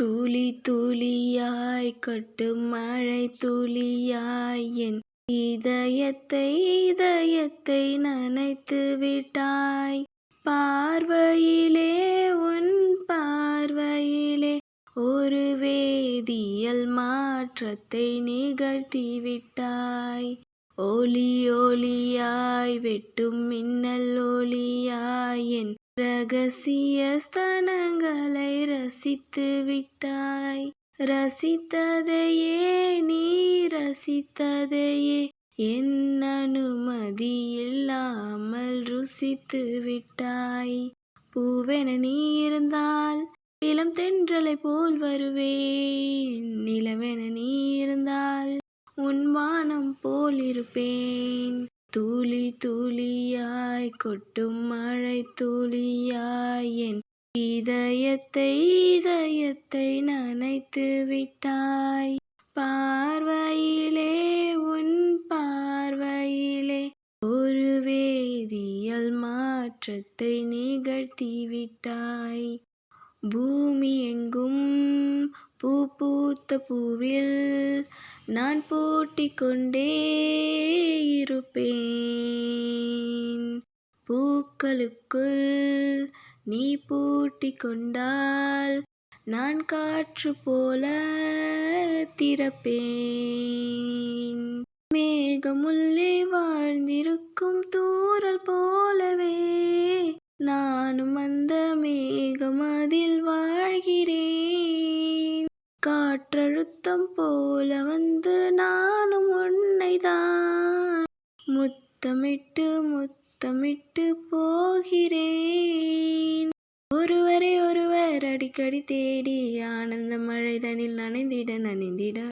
துளி துளியாய் கட்டும் மழை துளியாய் என் இதயத்தை இதயத்தை நனைத்து விட்டாய். பார்வையிலே உன் பார்வையிலே ஒரு வேதியியல் மாற்றத்தை நிகழ்த்தி விட்டாய். ஒலி ஒலியாய் வெட்டும் மின்னல் ஒலியாய் என் ரகசிய ஸ்தனங்களை ரசித்து விட்டாய். ரசித்ததையே நீ ரசித்ததையே என் அனுமதி இல்லாமல் ருசித்து விட்டாய். பூவென நீ இருந்தால் இளம் தென்றலை போல் வருவேன். நிலவென நீ இருந்தால் உன் வானம் போல் இருப்பேன். துளி துளியாய் கொட்டும் மழை துளியாய் என் இதயத்தை இதயத்தை நனைத்து விட்டாய். பார்வையிலே உன் பார்வையிலே ஒரு வேதியல் மாற்றத்தை நிகழ்த்தி விட்டாய். பூமி எங்கும் பூ பூத்த பூவில் நான் போட்டிக் கொண்டே இருப்பேன். பூக்களுக்குள் நீ பூட்டி கொண்டால் நான் காற்று போல திறப்பேன். மேகமுள்ளே வாழ்ந்திருக்கும் தூரல் போலவே நானும் அந்த மேகம் அதில் வாழ்கிறேன். காற்றழுத்தம் போல வந்து நானும் உன்னைதான். முத்தமிட்டு முத்த முத்தமிட்டு போகிறேன். ஒருவரை ஒருவர் அடிக்கடி தேடி ஆனந்த மழைதனில் நனைந்திட நனைந்திட.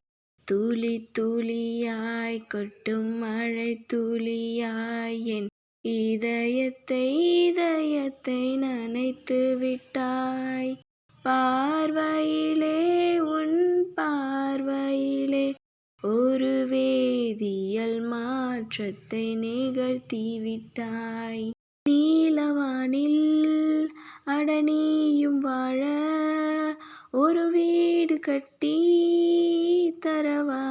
தூளி தூளியாய் கொட்டும் மழை துளியாய் என் இதயத்தை இதயத்தை நனைத்து விட்டாய். பார்வையிலே உன் மாற்றத்தை நிகழ்த்திவிட்டாய் நீலவானில் அடனியும் வாழ ஒரு வீடு கட்டி தரவா.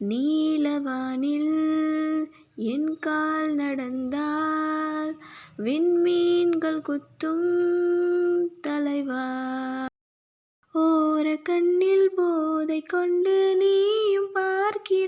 நீலவானில் என் கால் நடந்தால் விண்மீன்கள் குத்தும் தலைவா. ஓர கண்ணில் போதை கொண்டு நீயும் பார்க்கிய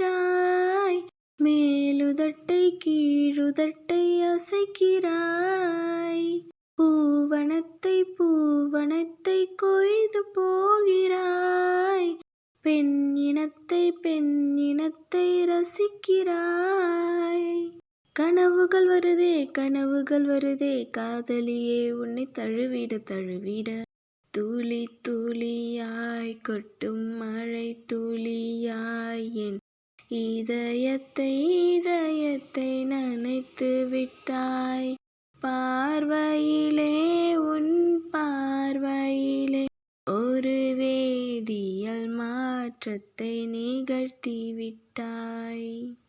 மேலுதட்டை கீழுதட்டை அசைக்கிறாய். பூவனத்தை பூவனத்தை கொய்து போகிறாய். பெண் இனத்தை பெண் இனத்தை ரசிக்கிறாய். கனவுகள் வருதே கனவுகள் வருதே காதலியே உன்னை தழுவிட தழுவிட. தூளி தூளியாய் கொட்டும் மழை தூளியாய் என் இதயத்தை இதயத்தை நனைத்து விட்டாய். பார்வையிலே உன் பார்வையிலே ஒரு வேதியியல் மாற்றத்தை நிகழ்த்தி விட்டாய்